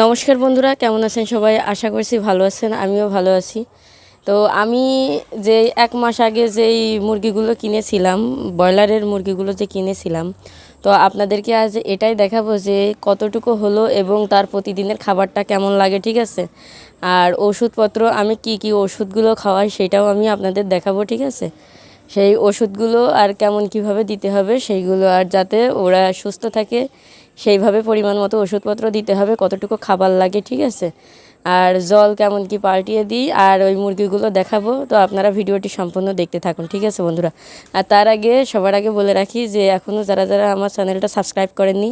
নমস্কার বন্ধুরা, কেমন আছেন সবাই? আশা করছি ভালো আছেন, আমিও ভালো আছি। তো আমি যে এক মাস আগে যেই মুরগিগুলো কিনেছিলাম, ব্রয়লারের মুরগিগুলো যে কিনেছিলাম, তো আপনাদেরকে আজ এটাই দেখাবো যে কতটুকু হলো এবং তার প্রতিদিনের খাবারটা কেমন লাগে, ঠিক আছে? আর ওষুধপত্র, আমি কি কি ওষুধগুলো খাওয়াই সেটাও আমি আপনাদের দেখাবো, ঠিক আছে? সেই ওষুধগুলো আর কেমন কীভাবে দিতে হবে সেইগুলো, আর যাতে ওরা সুস্থ থাকে সেইভাবে পরিমাণ মতো ওষুধপত্র দিতে হবে, কতটুকু খাবার লাগে, ঠিক আছে? আর জল কেমন কি পাল্টিয়ে দিই, আর ওই মুরগিগুলো দেখাবো, তো আপনারা ভিডিওটি সম্পূর্ণ দেখতে থাকুন, ঠিক আছে বন্ধুরা? আর তার আগে, সবার আগে বলে রাখি যে এখনও যারা যারা আমার চ্যানেলটা সাবস্ক্রাইব করেননি,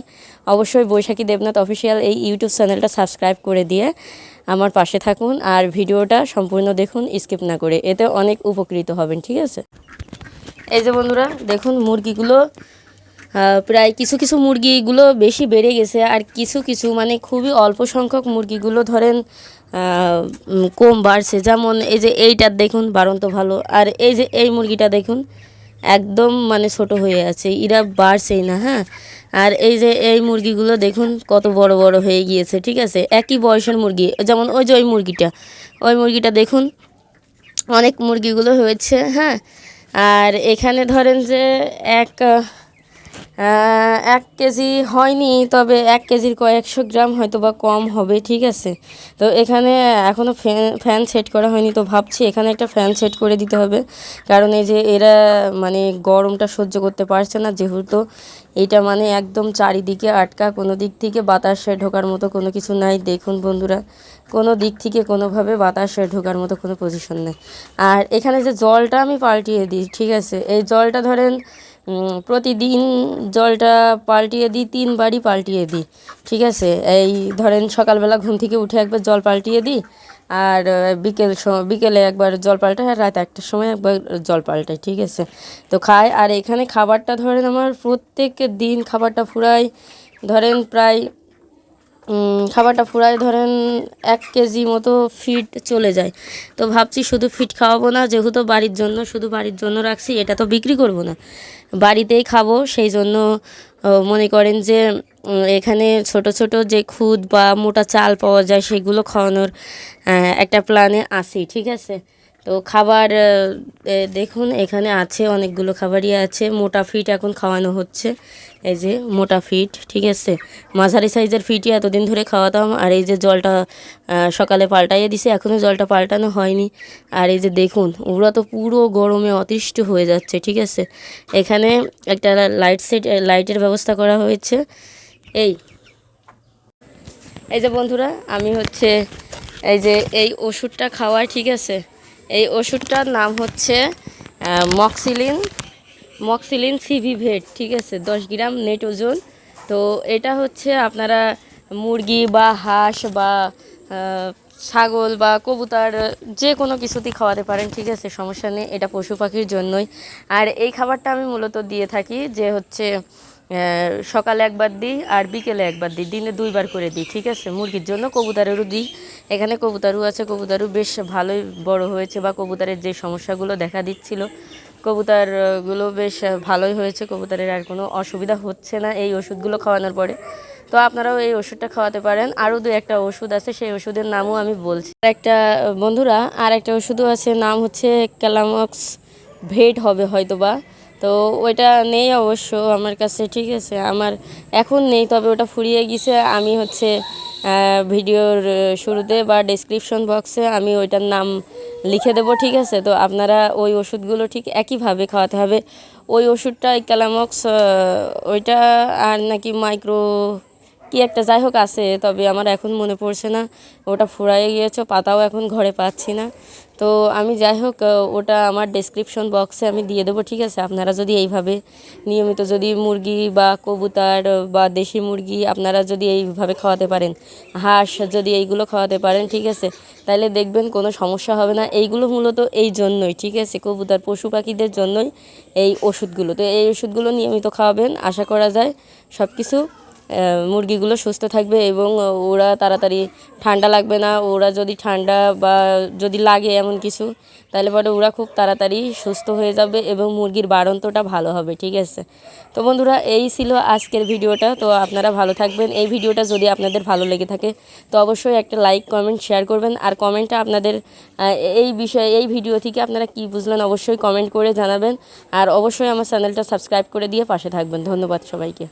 অবশ্যই বৈশাখী দেবনাথ অফিসিয়াল এই ইউটিউব চ্যানেলটা সাবস্ক্রাইব করে দিয়ে আমার পাশে থাকুন, আর ভিডিওটা সম্পূর্ণ দেখুন, স্কিপ না করে, এতে অনেক উপকৃত হবেন, ঠিক আছে? এই যে বন্ধুরা, দেখুন মুরগিগুলো প্রায় কিছু কিছু মুরগিগুলো বেশি বেড়ে গেছে আর কিছু কিছু মানে খুবই অল্প সংখ্যক মুরগিগুলো ধরেন কম বাড়ছে। যেমন এই যে এইটার দেখুন, বাড়ন্ত ভালো। আর এই যে এই মুরগিটা দেখুন, একদম মানে ছোট হয়ে আছে। এরা বাড়ছেই না হ্যাঁ? আর এই যে এই মুরগিগুলো দেখুন, কত বড় বড় হয়ে গিয়েছে, ঠিক আছে? একই বয়সের মুরগি। যেমন ওই যে ওই মুরগিটা। ওই মুরগিটা দেখুন, অনেক মুরগিগুলো হয়েছে হ্যাঁ? আর এখানে ধরেন যে এক এক কেজি হয়নি, তবে এক কেজির কয়েকশো গ্রাম হয়তো বা কম হবে, ঠিক আছে? তো এখানে এখনও ফ্যান ফ্যান সেট করা হয়নি, তো ভাবছি এখানে একটা ফ্যান সেট করে দিতে হবে। কারণ এই যে এরা মানে গরমটা সহ্য করতে পারছে না, যেহেতু এটা মানে একদম চারিদিকে আটকা, কোনো দিক থেকে বাতাসে ঢোকার মতো কোনো কিছু নাই। দেখুন বন্ধুরা, কোনো দিক থেকে কোনোভাবে বাতাসে ঢোকার মতো কোনো পজিশন নেই। আর এখানে যে জলটা আমি পাল্টিয়ে দিই, ঠিক আছে? এই জলটা ধরেন প্রতিদিন জলটা পাল্টিয়ে দিই, তিনবারই পাল্টিয়ে দিই, ঠিক আছে? এই ধরেন সকালবেলা ঘুম থেকে উঠে একবার জল পাল্টিয়ে দিই, আর বিকেল বিকেলে একবার জল পাল্টায় আর রাত একটার সময় একবার জল পাল্টায় ঠিক আছে? তো খায় আর এখানে খাবারটা ধরেন আমার প্রত্যেক দিন খাবারটা ফুরাই ধরেন প্রায় খাবারটা ফুরায় ধরেন এক কেজি মতো ফিট চলে যায়। তো ভাবছি শুধু ফিট খাওয়াবো না, যেহেতু বাড়ির জন্য, শুধু বাড়ির জন্য রাখছি, এটা তো বিক্রি করব না। বাড়িতেই খাব, সেই জন্য মনে করেন যে এখানে ছোট ছোট যে খুদ বা মোটা চাল পাওয়া যায়, সেগুলো খাওয়ানোর একটা প্ল্যানে আছি, ঠিক আছে? তো খাবার দেখুন, এখানে আছে অনেকগুলো খাবারই আছে। মোটা ফিট এখন খাওয়ানো হচ্ছে। এই যে মোটা ফিট, ঠিক আছে? মাঝারি সাইজের ফিটই এতদিন ধরে খাওয়াতাম। আর এই যে জলটা সকালে পাল্টাইয়ে দিছে এখনও জলটা পাল্টানো হয়নি। আর এই যে দেখুন ওরা তো পুরো গরমে অতিষ্ঠ হয়ে যাচ্ছে, ঠিক আছে? এখানে একটা লাইট সেট লাইটের ব্যবস্থা করা হয়েছে। এই এই যে বন্ধুরা, আমি হচ্ছে, এই যে এই ওষুধটা খাওয়াই, ঠিক আছে? এই ওষুধটার নাম হচ্ছে মক্সিলিন মক্সিলিন সিভি ভেট ঠিক আছে? দশ গ্রাম নেট ওজন। তো এটা হচ্ছে আপনারা মুরগি বা হাঁস বা ছাগল বা কবুতর, যে কোনো কিছুতেই খাওয়াতে পারেন, ঠিক আছে? সমস্যা নেই, এটা পশু পাখির জন্যই। আর এই খাবারটা আমি মূলত দিয়ে থাকি যে হচ্ছে সকালে একবার দিই আর বিকেলে একবার দিই। দিনে দুইবার করে দিই, ঠিক আছে? মুরগির জন্য কবুতারেরও দিই। এখানে কবুতরও আছে, কবুতরও বেশ ভালোই বড় হয়েছে বা কবুতারের যে সমস্যাগুলো দেখা দিচ্ছিল, কবুতারগুলো বেশ ভালোই হয়েছে। কবুতারের আর কোনো অসুবিধা হচ্ছে না এই ওষুধগুলো খাওয়ানোর পরে। তো আপনারাও এই ওষুধটা খাওয়াতে পারেন। আরও দু একটা ওষুধ আছে, সেই ওষুধের নামও আমি বলছি। একটা, বন্ধুরা, আর একটা ওষুধও আছে, নাম হচ্ছে ক্যালামক্স ভেট হবে হয়তো বা তো ওইটা নেই অবশ্য, আমার কাছে ঠিক আছে। আমার এখন নেই, তবে ওটা ফুরিয়ে গেছে। আমি হচ্ছে ভিডিওর শুরুতে বা ডেসক্রিপশন বক্সে আমি ওইটার নাম লিখে দেবো, ঠিক আছে? তো আপনারা ওই ওষুধগুলো ঠিক একইভাবে খাওয়াতে হবে। ওই ওষুধটা ক্যালামক্স ওইটা আর নাকি মাইক্রো কি একটা যাই হোক আছে, তবে আমার এখন মনে পড়ছে না। ওটা ফুরাইয়ে গিয়েছে, পাতাও এখন ঘরে পাচ্ছি না। তো আমি যাই হোক ওটা আমার ডেসক্রিপশন বক্সে আমি দিয়ে দেবো, ঠিক আছে? আপনারা যদি এইভাবে, নিয়মিত যদি মুরগি বা কবুতর বা দেশি মুরগি আপনারা যদি এইভাবে খাওয়াতে পারেন, হাঁস যদি এইগুলো খাওয়াতে পারেন, ঠিক আছে? তাহলে দেখবেন কোনো সমস্যা হবে না। এইগুলো মূলত এই জন্যই, ঠিক আছে? কবুতর, পশু পাখিদের জন্যই এই ওষুধগুলো। তো এই ওষুধগুলো নিয়মিত খাওয়াবেন, আশা করা যায় সব কিছু মুরগিগুলো সুস্থ থাকবে এবং ওরা তাড়াতাড়ি ঠান্ডা লাগবে না। ওরা যদি ঠান্ডা বা যদি লাগে এমন কিছু, তাহলে পরে ওরা খুব তাড়াতাড়ি সুস্থ হয়ে যাবে এবং মুরগির বাড়ন্তটা ভালো হবে, ঠিক আছে? তো বন্ধুরা, এই ছিল আজকের ভিডিওটা। তো আপনারা ভালো থাকবেন। এই ভিডিওটা যদি আপনাদের ভালো লেগে থাকে, তো অবশ্যই একটা লাইক, কমেন্ট, শেয়ার করবেন। আর কমেন্টটা আপনাদের এই বিষয়ে, এই ভিডিও থেকে আপনারা কি বুঝলেন, অবশ্যই কমেন্ট করে জানাবেন। আর অবশ্যই আমার চ্যানেলটা সাবস্ক্রাইব করে দিয়ে পাশে থাকবেন। ধন্যবাদ সবাইকে।